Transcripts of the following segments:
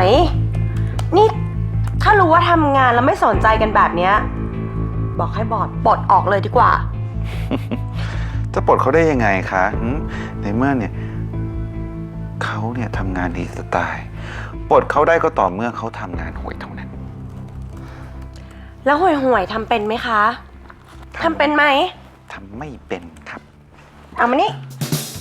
อย นี่ถ้ารู้ว่าทำงานแล้วไม่สนใจกันแบบเนี้ย บอกให้บอดปลดออกเลยดีกว่า จะปลดเขาได้ยังไงคะหืมในเมื่อเนี่ยเขาเนี่ยทำงานดีสไตล์ปลดเขาได้ก็ต่อเมื่อเขาทำงานห่วยเท่านั้นแล้วห่วยห่วยๆทำเป็นไหมคะทำเป็นไหมทำไม่เป็นครับ เอามานี่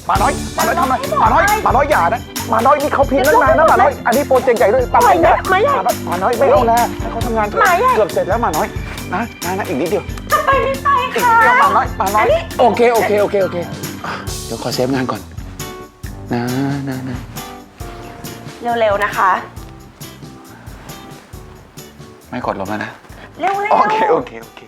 มาน้อยมาน้อยทำไมมาน้อยมาน้อยอย่านะมาน้อยนี่เขาพิมพ์ตั้งนานนะมาน้อย อันนี้โปรเจกต์ใหญ่ด้วยมาน้อยนะมาใหญ่มาน้อยไม่เอาแล้วให้เขาทำงานเถอะมาใหญ่เกือบเสร็จแล้วมาน้อยนะนะนะอีกนิดเดียวจะไปไม่ไปอีกค่ะนิดเดียวมาน้อยมาน้อยอันนี้โอเคโอเคโอเคโอเคอะเดี๋ยวขอเซฟงานก่อน นะนะนะเร็วๆนะคะ ไม่กดลงแล้วนะ เร็วๆโอเคโอเคโอเค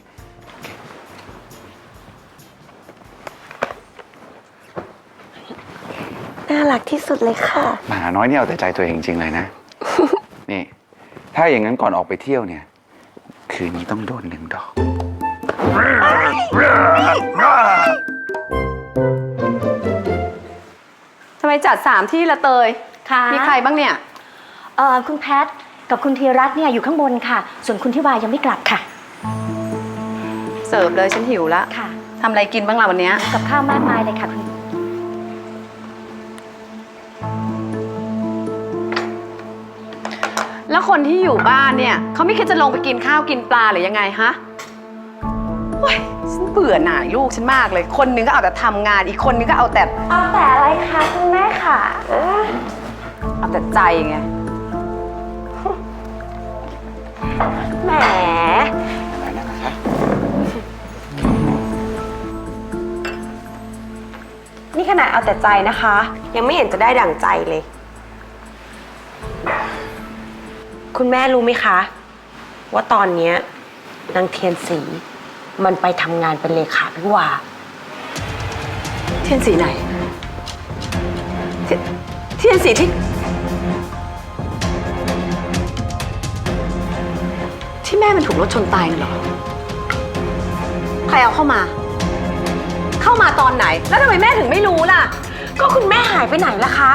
น่ารักที่สุดเลยค่ะ หมาน้อยนี่เอาแต่ใจตัวเองจริงๆเลยนะ นี่ ถ้าอย่างนั้นก่อนออกไปเที่ยวเนี่ย คืนนี้ต้องโดนหนึ่งดอก ทำไมจัดสามที่ละเตย ค่ะ มีใครบ้างเนี่ย เอ่อคุณแพทกับคุณธีรัตน์เนี่ยอยู่ข้างบนค่ะ ส่วนคุณทิวายังไม่กลับค่ะ เสิร์ฟเลยฉันหิวละค่ะทำอะไรกินบ้างล่ะวันเนี้ย กับข้าวมากมายเลยค่ะคุณ แล้วคนที่อยู่บ้านเนี่ยเขาไม่คิดจะลงไปกินข้าวกินปลาหรือยังไงฮะโอ้ยฉันเบื่อหน่ายลูกฉันมากเลย คนหนึงก็เอาแต่ทำงาน อีกคนนึงก็เอาแต่เอาแต่อะไรคะคุณแม่ค่ะเอาแต่ใจไง แหม อะไรนะคะนี่ขนาดเอาแต่ใจนะคะ ยังไม่เห็นจะได้ดั่งใจเลย คุณแม่รู้ไหมคะ ว่าตอนเนี้ยนางเทียนสีมันไปทำงานเป็นเลขาพี่วาเทียนสีไหนเทียนเทียนสีที่ ที่แม่มันถูกรถชนตายน่ะเหรอ ใครเอาเข้ามา เข้ามาตอนไหน แล้วทำไมแม่ถึงไม่รู้ล่ะ ก็คุณแม่หายไปไหนล่ะคะ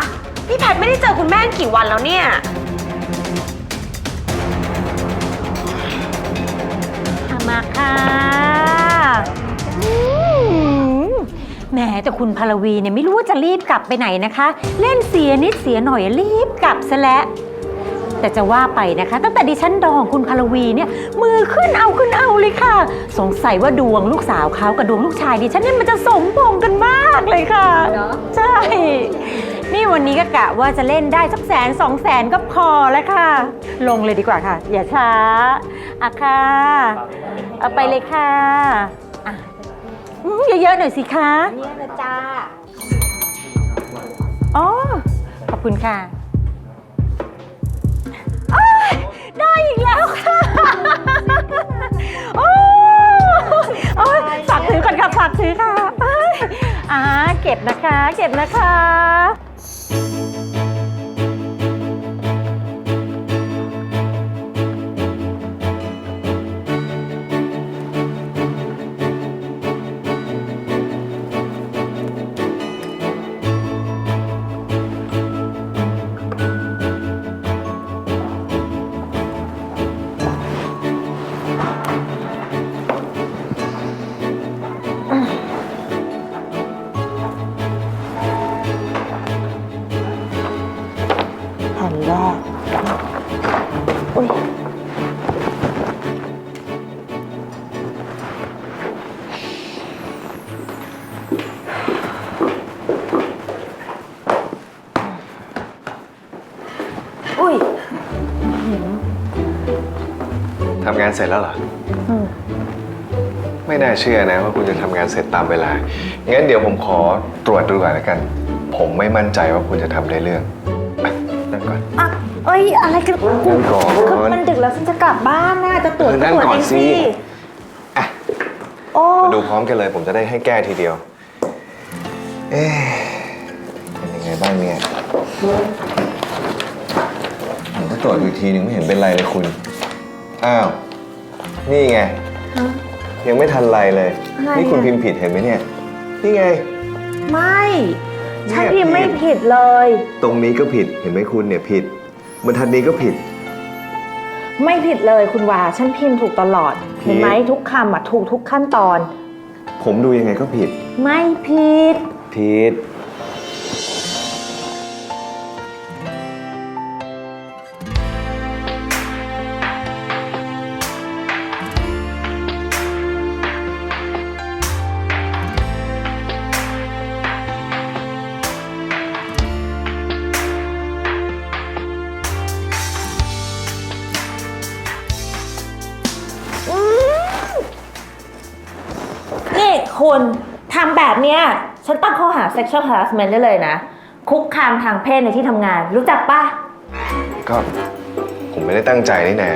นี่แพทไม่ได้เจอคุณแม่กี่วันแล้วเนี่ย มาค่ะอืมแหมแต่คุณพลวีเนี่ยไม่รู้ว่าจะรีบกลับไปไหนนะคะ เล่นเสียนิดเสียหน่อยรีบกลับซะแล้ว แต่จะว่าไปนะคะ ตั้งแต่ดิฉันดองคุณพลวีเนี่ยมือขึ้นเอาขึ้นเอาเลยค่ะ สงสัยว่าดวงลูกสาวเขากับดวงลูกชายดิฉันเนี่ยมันจะสมพงษ์กันมากเลยค่ะใช่ นี่วันนี้ก็กะว่าจะเล่นได้สักแสนสองแสนก็พอแล้วค่ะ ลงเลยดีกว่าค่ะ อย่าช้าอะค่ะเอาไปเลยค่ะอะอืมเยอะๆหน่อยสิคะ เนี่ยนะจ้า อ๋อ ขอบคุณค่ะ อีกแล้วค่ะโอ้โอ้ยฝากถือก่อนค่ะฝากถือค่ะอ้ายอ่าเก็บนะคะ เก็บนะคะ อุ้ยทำงานเสร็จแล้วเหรออไม่น่าเชื่อนะว่าคุณจะทำงานเสร็จตามเวลา งั้นเดี๋ยวผมขอตรวจดูก่อนแล้วกัน ผมไม่มั่นใจว่าคุณจะทำได้เรื่องอะนั่งก่อน อะเอ้ย อะไรกันนั่งก่อน คือมันดึกแล้วฉันจะกลับบ้านนะจะตรวจเออก็นั่งตรวจก่อเอนงสิ สิอะ โอ้มาดูพร้อมกันเลย ผมจะได้ให้แก้ทีเดียว เอ๊ะเป็นยังไงบ้างเนี่ยผมก็ ตรวจดูอีกทีนึงไม่เห็นเป็นไรเลยคุณ อ้าว นี่ไงยังไม่ทันไรเลยนี่คุณพิมพ์ผิดเห็นไหมเนี่ย นี่ไง ไม่ ฉันเนี่ยพิมพ์ไม่ผิด ผิดเลย ตรงนี้ก็ผิดเห็นไหมคุณเนี่ยผิดบรรทัดนี้ก็ผิด ไม่ผิดเลยคุณวา ฉันพิมพ์ถูกตลอด ผิด เห็นไหมทุกคำอะถูกทุกขั้นตอน ผมดูยังไงก็ผิด ไม่ผิด ผิด sexual harassment ได้เลยนะ คุกคามทางเพศในที่ทำงาน รู้จักปะก็ผมไม่ได้ตั้งใจนี่แน่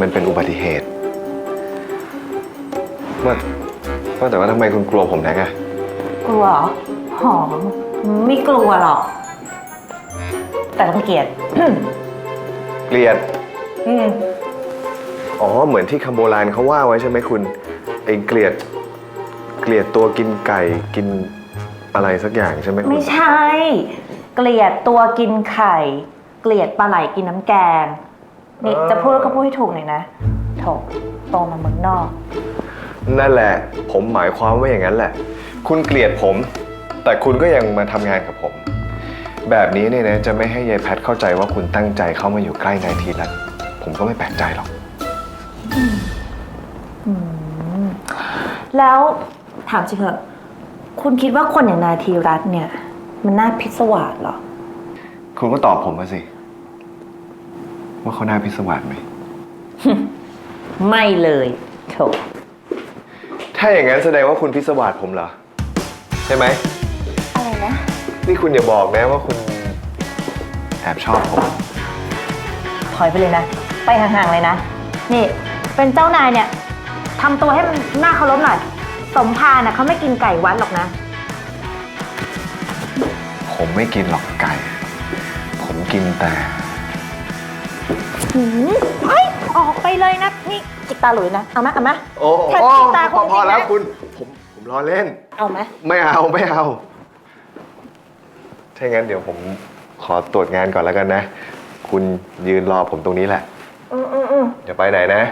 มันเป็นอุบัติเหตุว่าว่าแต่ว่าทำไมคุณกลัวผมนักอะกลัวเหรอหอม ไม่กลัวหรอก แต่ต้องเกลียด เกลียด อืม อ๋อ เหมือนที่คำโบราณเขาว่าไว้ใช่ไหมคุณไอ้เกลียด เกลียดตัวกินไก่กิน อะไรสักอย่างใช่ไหมคุณไม่ใช่ เกลียดตัวกินไข่ เกลียดปลาไหลกินน้ำแกง นี่จะพูดก็พูดให้ถูกหน่อยนะโถโตมาเมืองนอก นั่นแหละ ผมหมายความว่าอย่างนั้นแหละ คุณเกลียดผม แต่คุณก็ยังมาทำงานกับผม แบบนี้เนี่ยนะจะไม่ให้ยายแพทเข้าใจว่าคุณตั้งใจเข้ามาอยู่ใกล้นายทีรัตน์ผมก็ไม่แปลกใจหรอก แล้วถามจริงเถอะ คุณคิดว่าคนอย่างนายธีรัตน์เนี่ย มันน่าพิศวาสเหรอ คุณก็ตอบผมมาสิ ว่าเขาน่าพิศวาสไหม ไม่เลยโถถ้าอย่างนั้นแสดงว่าคุณพิศวาสผมเหรอ ใช่ไหม อะไรนะ นี่คุณอย่าบอกนะว่าคุณแอบชอบผม ถอยไปเลยนะ ไปห่างๆเลยนะ นี่ เป็นเจ้านายเนี่ยทำตัวให้มันน่าเคารพหน่อย สมภารนะเขาไม่กินไก่วัดหรอกนะ ผมไม่กินหรอกไก่ ผมกินแต่ หืมเฮ้ย ออกไปเลยนะ นี่จิกตาหลุยนะ เอามะเอามะโอ้แค่จิกตาพคอนพอจริงแล้วนะคุณ ผมผมล้อเล่น เอาไหมไม่เอาไม่เอา ถ้างั้นเดี๋ยวผมขอตรวจงานก่อนแล้วกันนะ คุณยืนรอผมตรงนี้แหละ อืมอืมอืมอย่าไปไหนนะ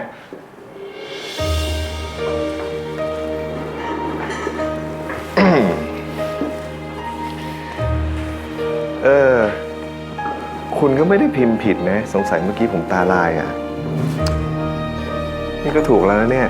เออ คุณก็ไม่ได้พิมพ์ผิดนะ สงสัยเมื่อกี้ผมตาลายอะ นี่ก็ถูกแล้วนะเนี่ย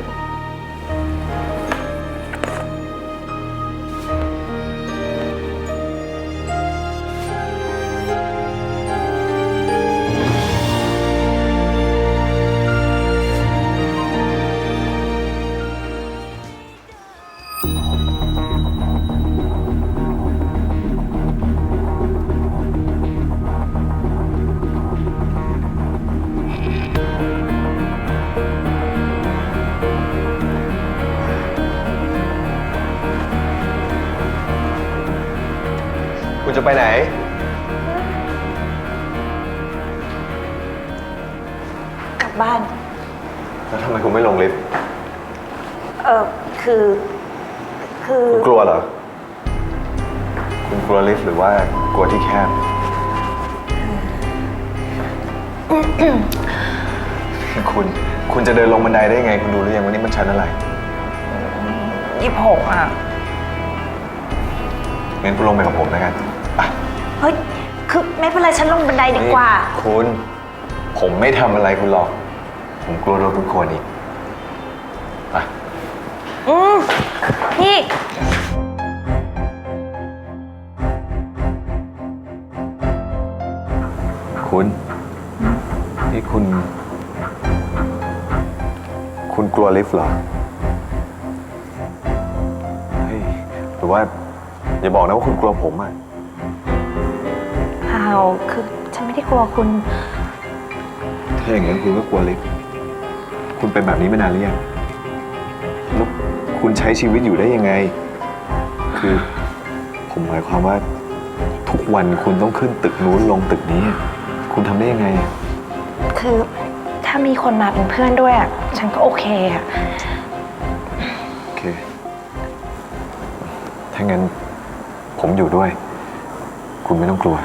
แล้วทำไมคุณไม่ลงลิฟต์เออคือ คือ คุณกลัวเหรอ คุณกลัวลิฟต์หรือว่ากลัวที่แคบ คุณ คุณจะเดินลงบันไดได้ยังไง คุณดูหรือยังว่านี่มันชั้นอะไรยี่หกอะ งั้นคุณลงไปกับผมแล้วกันไปเฮ้ย คือไม่เป็นไรฉันลงบันไดดีกว่า นี่คุณ ผมไม่ทำอะไรคุณหรอก ผมกลัวโดนคุณโคนอีกไปอืมนี่ คุณนี่คุณ คุณกลัวลิฟต์เหรอเฮ้ยหรือว่า อย่าบอกนะว่าคุณกลัวผมอะเปล่าคือฉันไม่ได้กลัวคุณ ถ้าอย่างนั้นคุณก็กลัวลิฟต์ คุณเป็นแบบนี้มานานหรือยังแล้วคุณใช้ชีวิตอยู่ได้ยังไง คือผมหมายความว่า ทุกวันคุณต้องขึ้นตึกนู้นลงตึกนี้ คุณทำได้ยังไง คือถ้ามีคนมาเป็นเพื่อนด้วยอะฉันก็โอเคอะโอเค ถ้างั้นผมอยู่ด้วย คุณไม่ต้องกลัว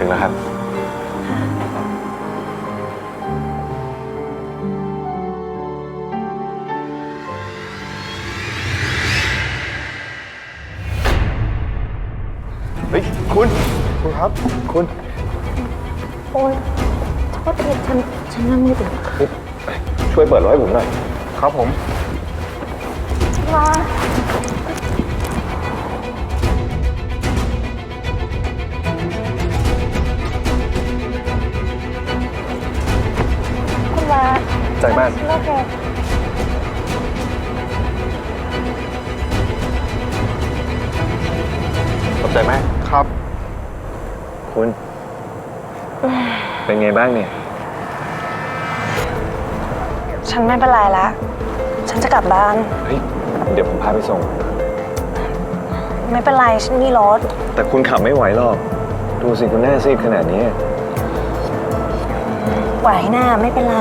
เฮ้ย คุณ คุณครับ คุณโอ๊ยโทษทีฉัน ฉันนั่งไม่ถึง ช่วยเปิดรถให้ผมหน่อย ครับผม บ้างเนี่ย ฉันไม่เป็นไรละ ฉันจะกลับบ้าน เฮ้ย เดี๋ยวผมพาไปส่ง ไม่เป็นไร ฉันมีรถ แต่คุณขับไม่ไหวหรอก ดูสิคุณหน้าซีดขนาดนี้ ไหวหน้าไม่เป็นไร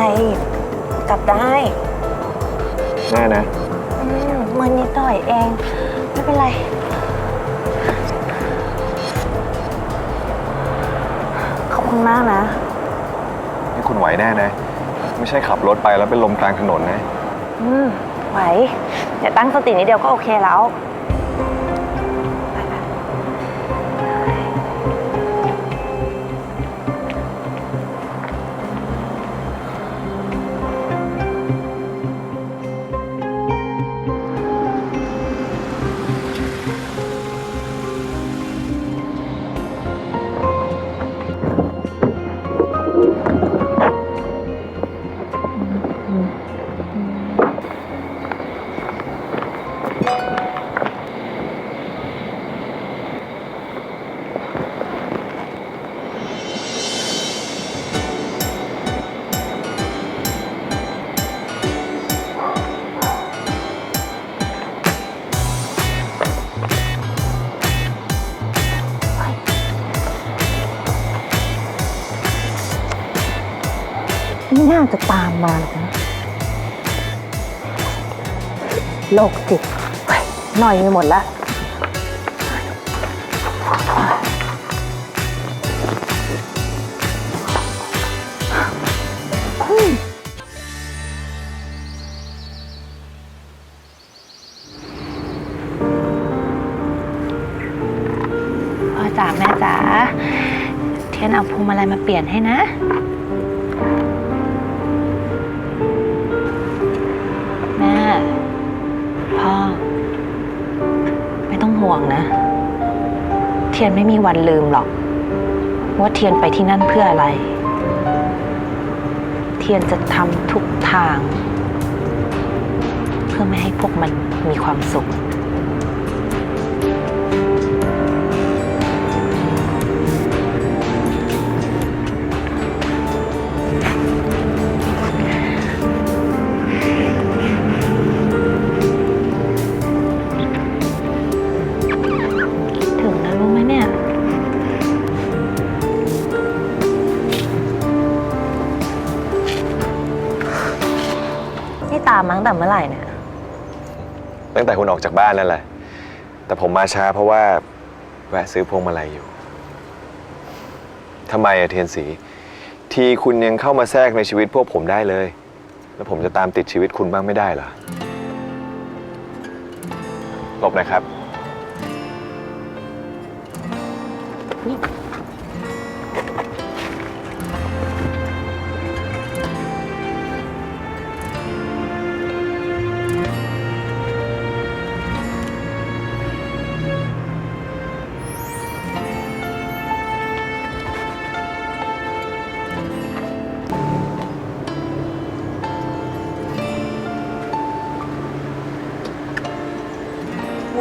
กลับได้หน้านะ อืมมันนิดหน่อยเอง ไม่เป็นไร ขอบคุณมากนะนี่คุณไห วแน่นะ ไม่ใช่ขับรถไปแล้วเป็นลมกลางถนนนะ อืมไหว เดี๋ยวตั้งสตินิดเดียวก็โอเคแล้ว มาหรอกนะโลกจิตหน่อยไปหมดละพ่อจ๋าแม่จ๋าเทียนเอาพวงมาลัยมาเปลี่ยนให้นะ ห่วงนะ เทียนไม่มีวันลืมหรอก ว่าเทียนไปที่นั่นเพื่ออะไร เทียนจะทำทุกทาง เพื่อไม่ให้พวกมันมีความสุข ตั้งแต่เมื่อไหร่เนี่ย ตั้งแต่คุณออกจากบ้านนั่นแหละ แต่ผมมาช้าเพราะว่าแวะซื้อพวงมาลัยอยู่ทำไมอะเทียนสี ทีคุณยังเข้ามาแทรกในชีวิตพวกผมได้เลย แล้วผมจะตามติดชีวิตคุณบ้างไม่ได้เหรอหลบนะครับวุ่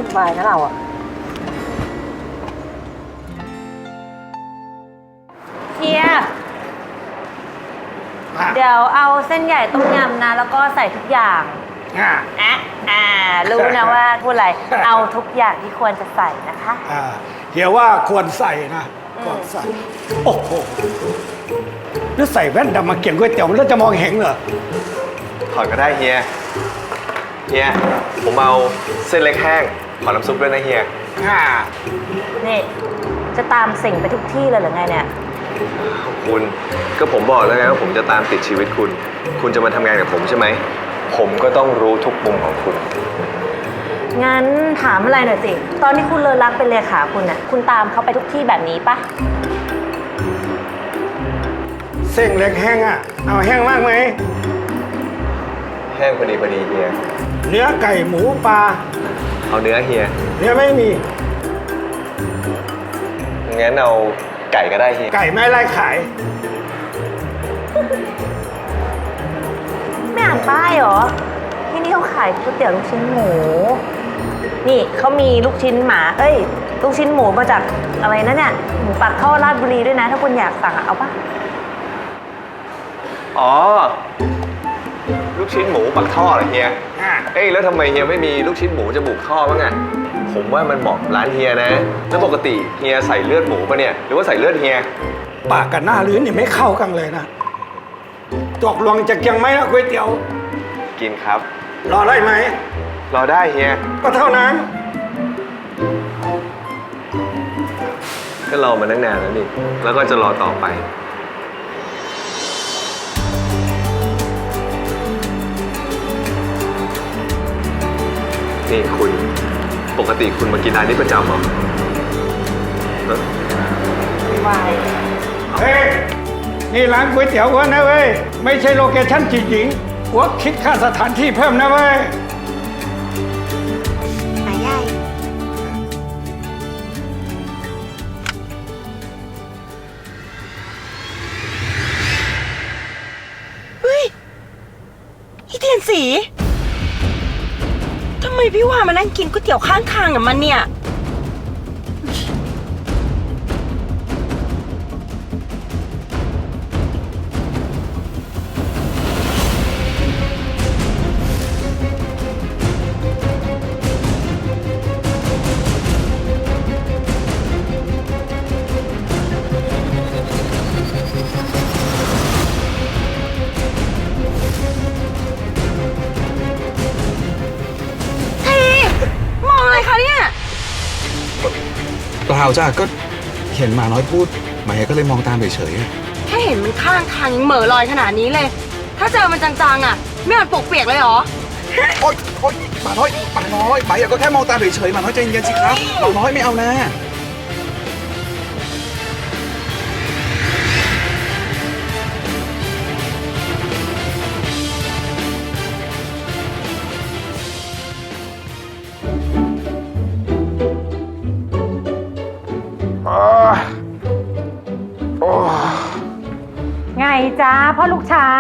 นวายนะเราอะเฮียเดี๋ยวเอาเส้นใหญ่ต้มยำนะ แล้วก็ใส่ทุกอย่างอะอ่า รู้นะว่าพูดอะไร เอาทุกอย่างที่ควรจะใส่นะคะ อ่าเฮียว่าควรใส่นะควรใส่โอ้โหแล้วใส่แว่นดำมาเกี่ยงก๋วยเตี๋ยวแล้วจะมองเห็นเหรอถอดก็ได้เฮีย เฮีย ผมเอาเส้นเล็กแห้ง ขอน้ำซุปด้วยนะเฮียอ่านี่จะตามสิ่งไปทุกที่เลยหรือไงเนี่ย คุณก็ผมบอกแล้วไงว่าผมจะตามติดชีวิตคุณ คุณจะมาทำงานกับผมใช่ไหม ผมก็ต้องรู้ทุกมุมของคุณ งั้นถามอะไรหน่อยสิ ตอนที่คุณเลอรักเป็นเลขาคุณน่ะ คุณตามเขาไปทุกที่แบบนี้ปะเส้งเล็กแห้งอะ เอาแห้งมากไหม แห้งพอดีพอดีเฮีย เนื้อไก่หมูปลา เอาเนื้อเฮียเนื้อไม่มีงั้นเอาไก่ก็ได้เฮียไก่ไม่ไล่ขาย ไม่อ่านป้ายเหรอ ที่นี่เขาขายก๋วยเตี๋ยวลูกชิ้นหมู นี่เขามีลูกชิ้นหมา เอ้ย ลูกชิ้นหมูมาจากอะไรนะเนี่ย หมูปักท่อราชบุรีด้วยนะ ถ้าคุณอยากสั่งอะเอาปะอ๋อลู กชิ้นหมูปักท่อเหรอเฮียอ่าเอ้ยแล้วทำไมเฮียไม่มีลูกชิ้นหมูจมูกท่อบ้างอะผมว่ามันเหมาะร้านเฮียนะ แล้วปกติเฮียใส่เลือดหมูปะเนี่ย หรือว่าใส่เลือดเฮีย ปากกับหน้าลิ้นนี่ไม่เข้ากันเลยนะตกลวงจะเกียงไหมล่ะก๋วยเตี๋ยว กินครับ รอได้ไหม รอได้เฮีย ก็เท่านั้น ก็รอมาตั้งนานแล้วนี่ แล้วก็จะรอต่อไป นี่คุณ ปกติคุณมากินร้านนี้ประจำเหรอฮะเฮ้ย นี่ร้านก๋วยเตี๋ยววัวนะเว้ย ไม่ใช่โลเคชั่นจีหญิงหัวคิดค่าสถานที่เพิ่มนะเว้ย ไมพี่ว่ามานั่งกินก๋วยเตี๋ยวข้างทางกับมันเนี่ย ล่าจ้ะก็เห็นหมาน้อยพูดหมายก็เลยมองตามเฉยๆอะแค่เห็นมันข้างทางยังเหม่อลอยขนาดนี้เลย ถ้าเจอมันจังๆอะ ไม่มันปกเปียกเลยเหรอ โอ๊ยโอ๊ยหมาน้อยหมาน้อยหมายก็แค่มองตามเฉยๆหมาน้อยใจเย็นๆสิครับหมาน้อยไม่เอานะ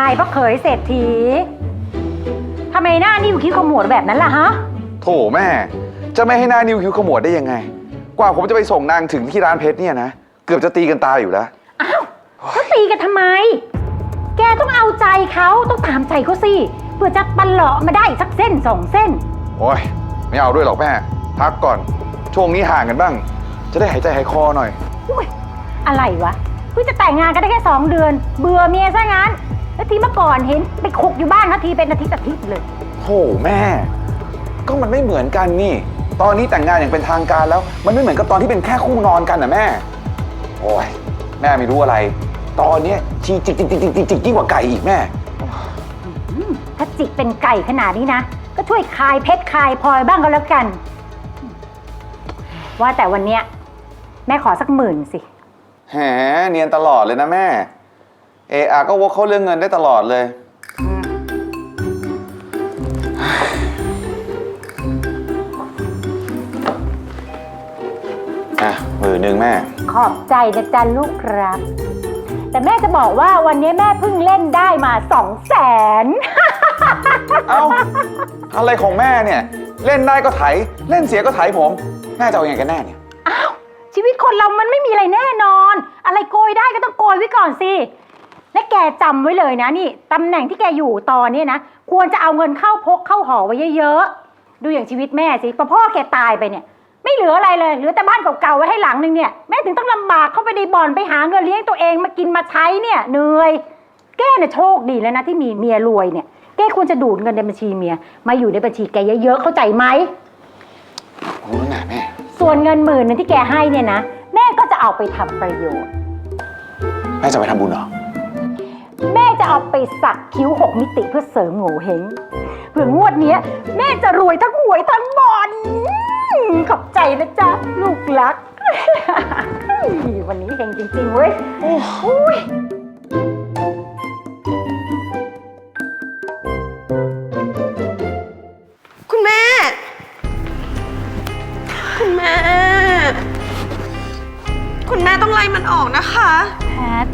ายพ่อเขยเศรษฐีทำไมหน้านิ่วคิ้วขมวดแบบนั้นล่ะฮะ โถแม่ จะไม่ให้หน้านิ้วคิ้วขมวดได้ยังไง กว่าผมจะไปส่งนางถึงที่ร้านเพชรเนี่ยนะ เกือบจะตีกันตายอยู่แล้ว อ้าวแล้วตีกันทำไม แกต้องเอาใจเขาต้องตามใจเขาสิเพื่อจะปันเหลาะมาได้อีกสักเส้นสองเส้น โอ้ย ไม่เอาด้วยหรอกแม่ พักก่อน ช่วงนี้ห่างกันบ้าง จะได้หายใจหายคอหน่อย อุ๊ยอะไรวะเพิ่งจะแต่งงานกันได้แค่สองเดือน เบื่อเมียซะงั้น แล้วทีเมื่อก่อนเห็นไปคุกอยู่บ้านเขาทีเป็นอาทิตย์อาทิตย์เลย โหแม่ ก็มันไม่เหมือนกันนี่ ตอนนี้แต่งงานอย่างเป็นทางการแล้ว มันไม่เหมือนกับตอนที่เป็นแค่คู่นอนกันนะแม่ โอ้ยแม่ไม่รู้อะไร ตอนเนี้ยชีจิกจิกจิกจิกจิกจิกยิ่งกว่าไก่อีกแม่ถ้าจิกเป็นไก่ขนาดนี้นะ ก็ช่วยคายเพชรคายพลอยบ้างก็แล้วกัน ว่าแต่วันเนี้ยแม่ขอสักหมื่นสิ แหมเนียนตลอดเลยนะแม่ เออาก็วกเข้าเรื่องเงินได้ตลอดเลย อะหมื่นหนึ่งแม่ ขอบใจนะจ๊ะลูกครับ แต่แม่จะบอกว่าวันนี้แม่เพิ่งเล่นได้มาสองแสน เอ้า อะไรของแม่เนี่ย เล่นได้ก็ไถ เล่นเสียก็ไถผม แม่จะเอายังไงกันแน่เนี่ย อ้าว ชีวิตคนเรามันไม่มีอะไรแน่นอน อะไรโกยได้ก็ต้องโกยไว้ก่อนสิ และแกจำไว้เลยนะนี่ตำแหน่งที่แกอยู่ตอนนี้นะ ควรจะเอาเงินเข้าพกเข้าหอไว้เยอะๆ ดูอย่างชีวิตแม่สิพอพ่อแกตายไปเนี่ย ไม่เหลืออะไรเลยเหลือแต่บ้านเก่าๆไว้ให้หลังนึงเนี่ยแม่ถึงต้องลำบากเข้าไปในบ่อนไปหาเงินเลี้ยงตัวเองมากินมาใช้เนี่ยเหนื่อยแกเนี่ยโชคดีแล้วนะที่มีเมียรวยเนี่ยแกควรจะดูดเงินในบัญชีเมียมาอยู่ในบัญชีแกเยอะๆเข้าใจไหม รู้แล้วนะแม่ ส่วนเงินหมื่นนึงที่แกให้เนี่ยนะ แม่ก็จะเอาไปทำประโยชน์ แม่จะไปทำบุญเหรอ แม่จะเอาไปสักคิ้วหกมิติเพื่อเสริมโง่เฮงเผื่องวดเนี้ย แม่จะรวยทั้งหวยทั้งบอลขอบใจนะจ๊ะ ลูกรัก วันนี้เฮงจริงๆเว้ยโอ้ยคุณแม่ คุณแม่ คุณแม่ต้องไล่มันออกนะคะ แพท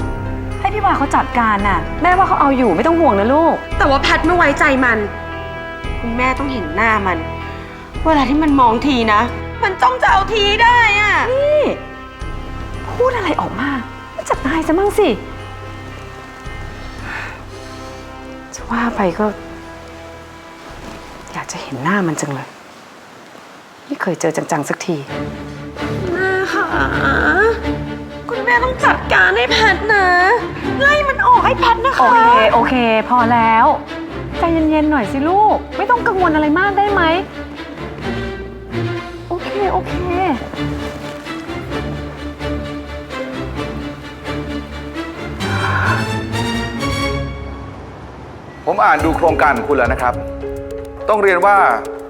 ให้พี่วาเขาจัดการน่ะ แม่ว่าเขาเอาอยู่ไม่ต้องห่วงนะลูก แต่ว่าแพทไม่ไว้ใจมัน คุณแม่ต้องเห็นหน้ามัน เวลาที่มันมองทีนะ มันจ้องจะเอาทีได้อะนี่ พูดอะไรออกมาจัดนายซะมั่งสิ จะว่าไปก็ อยากจะเห็นหน้ามันจังเลย ไม่เคยเจอจังๆสักทีแม่ค่ะ คุณแม่ต้องจัดการให้แพทนะ ไล่มันออกให้แพทนะคะ โอเค โอเค พอแล้ว ใจเย็นๆหน่อยสิลูก ไม่ต้องกังวลอะไรมากได้ไหม โอเค โอเค ผมอ่านดูโครงการของคุณแล้วนะครับ ต้องเรียนว่า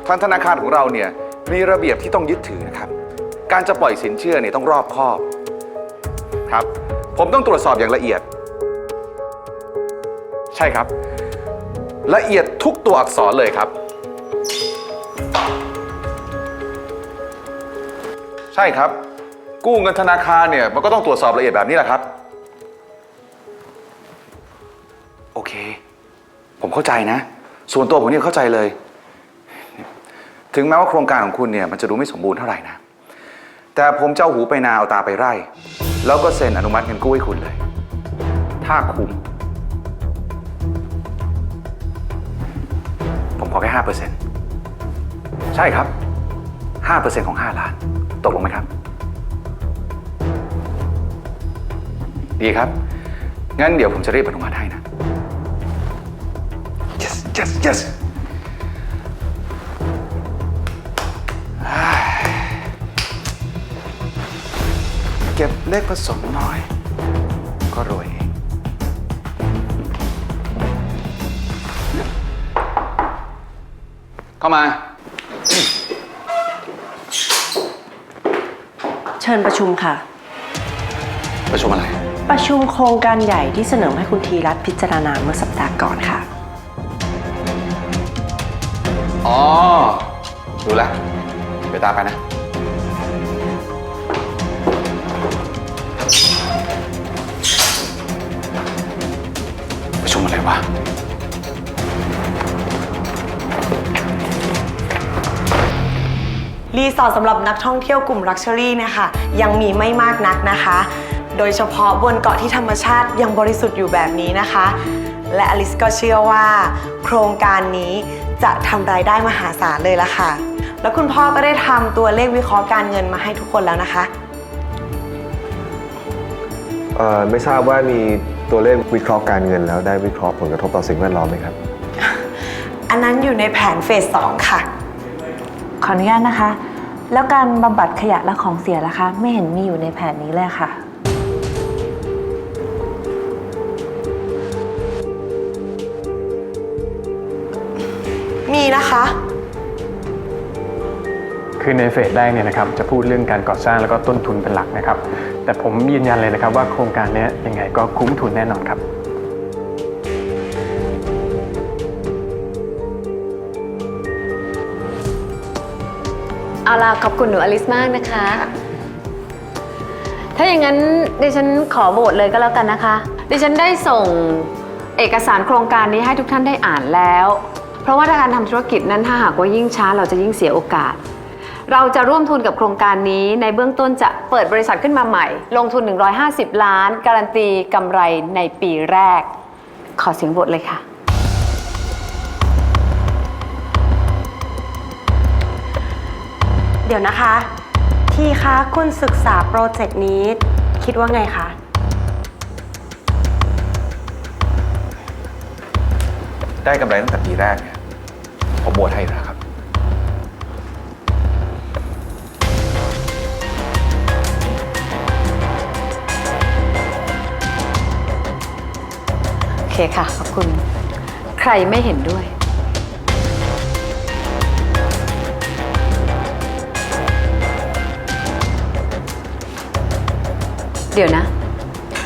ทางธนาคารของเราเนี่ยมีระเบียบที่ต้องยึดถือนะครับ การจะปล่อยสินเชื่อเนี่ยต้องรอบคอบครับ ผมต้องตรวจสอบอย่างละเอียด ใช่ครับ ละเอียดทุกตัวอักษรเลยครับ ใช่ครับ กู้เงินธนาคารเนี่ยมันก็ต้องตรวจสอบละเอียดแบบนี้แหละครับ โอเค ผมเข้าใจนะ ส่วนตัวผมเนี่ยเข้าใจเลย ถึงแม้ว่าโครงการของคุณเนี่ยมันจะดูไม่สมบูรณ์เท่าไหร่นะ แต่ผมจะเอาหูไปนาเอาตาไปไร่ แล้วก็เซ็นอนุมัติเงินกู้ให้คุณเลย ถ้าคุ้ม แค่ห้าเปอร์เซ็นต์ใช่ครับห้าเปอร์เซ็นต์ของห้าล้าน ตกลงไหมครับ ดีครับ งั้นเดี๋ยวผมจะรีบอนุมัติให้นะ yes yes yes อ้ายเก็บเล็กผสมน้อย ก็รวยเอง เข้ามา เชิญประชุมค่ะ ประชุมอะไร ประชุมโครงการใหญ่ที่เสนอให้คุณทีรัฐพิจารณาเมื่อสัปดาห์ก่อนค่ะ อ๋อ ดูแลวเดี๋ยวตามไปนะประ รีสอร์ทสำหรับนักท่องเที่ยวกลุ่มลักชัวรี่เนี่ยค่ะยังมีไม่มากนักนะคะ โดยเฉพาะบนเกาะที่ธรรมชาติยังบริสุทธิ์อยู่แบบนี้นะคะ และอลิสก็เชื่อว่า โครงการนี้จะทำรายได้มหาศาลเลยละค่ะ แล้วคุณพ่อก็ได้ทำตัวเลขวิเคราะห์การเงินมาให้ทุกคนแล้วนะคะ เอ่อไม่ทราบว่ามีตัวเลขวิเคราะห์การเงินแล้วได้วิเคราะห์ผลกระทบต่อสิ่งแวดล้อมไหมครับ อันนั้นอยู่ในแผนเฟสสองค่ะ ขออนุญาตนะคะ แล้วการบำบัดขยะและของเสียล่ะคะ ไม่เห็นมีอยู่ในแผนนี้เลยค่ะ มีนะคะ คือในเฟสแรกเนี่ยนะครับจะพูดเรื่องการก่อสร้างแล้วก็ต้นทุนเป็นหลักนะครับ แต่ผมยืนยันเลยนะครับว่าโครงการเนี้ยยังไงก็คุ้มทุนแน่นอนครับ เอาล่ะขอบคุณหนูอลิสมากนะคะ ถ้าอย่างนั้นดิฉันขอโหวตเลยก็แล้วกันนะคะ ดิฉันได้ส่งเอกสารโครงการนี้ให้ทุกท่านได้อ่านแล้ว เพราะว่าการทำธุรกิจนั้นถ้าหากว่ายิ่งช้าเราจะยิ่งเสียโอกาส เราจะร่วมทุนกับโครงการนี้ในเบื้องต้นจะเปิดบริษัทขึ้นมาใหม่ ลงทุน 150 ล้าน การันตีกำไรในปีแรก ขอเสียงโหวตเลยค่ะ เดี๋ยวนะคะ ทีคะคุณศึกษาโปรเจกต์นี้ คิดว่าไงคะ ได้กำไรตั้งแต่ปีแรกเนี่ยผมโหวตให้อยู่แล้วครับเคค่ะ ขอบคุณ ใครไม่เห็นด้วย เดี๋ยวนะ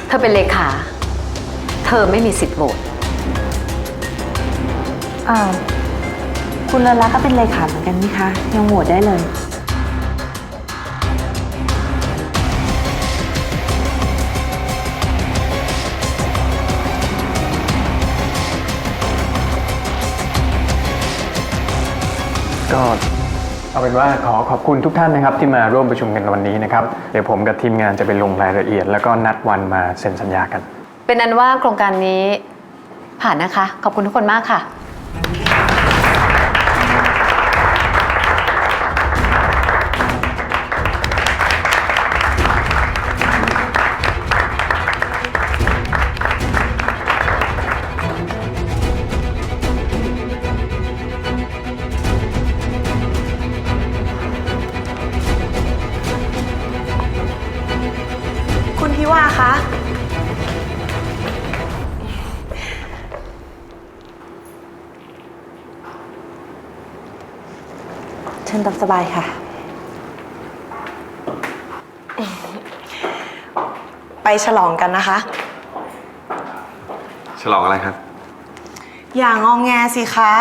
เธอเป็นเลขา เธอไม่มีสิทธิ์โหวตอ่าคุณเลอรักก็เป็นเลขาเหมือนกันนี่คะ ยังโหวตได้เลย ก็ เอาเป็นว่าขอขอบคุณทุกท่านนะครับที่มาร่วมประชุมกันวันนี้นะครับเดี๋ยวผมกับทีมงานจะไปลงรายละเอียด แล้วก็นัดวันมาเซ็นสัญญากัน เป็นอันว่าโครงการนี้ผ่านนะคะ ขอบคุณทุกคนมากค่ะ บายค่ะ ไปฉลองกันนะคะ ฉลองอะไรครับ อย่างงองแงสิคะ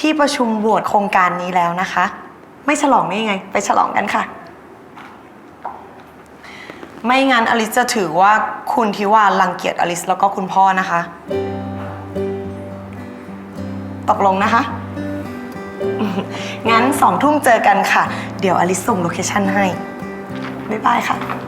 ที่ประชุมโหวตโครงการนี้แล้วนะคะ ไม่ฉลองได้ยังไง ไปฉลองกันค่ะ ไม่งั้นอลิสจะถือว่าคุณทิวารังเกียจอลิสแล้วก็คุณพ่อนะคะ ตกลงนะคะ งั้นสองทุ่มเจอกันค่ะ เดี๋ยวอลิสส่งโลเคชั่นให้ บ๊ายบายค่ะ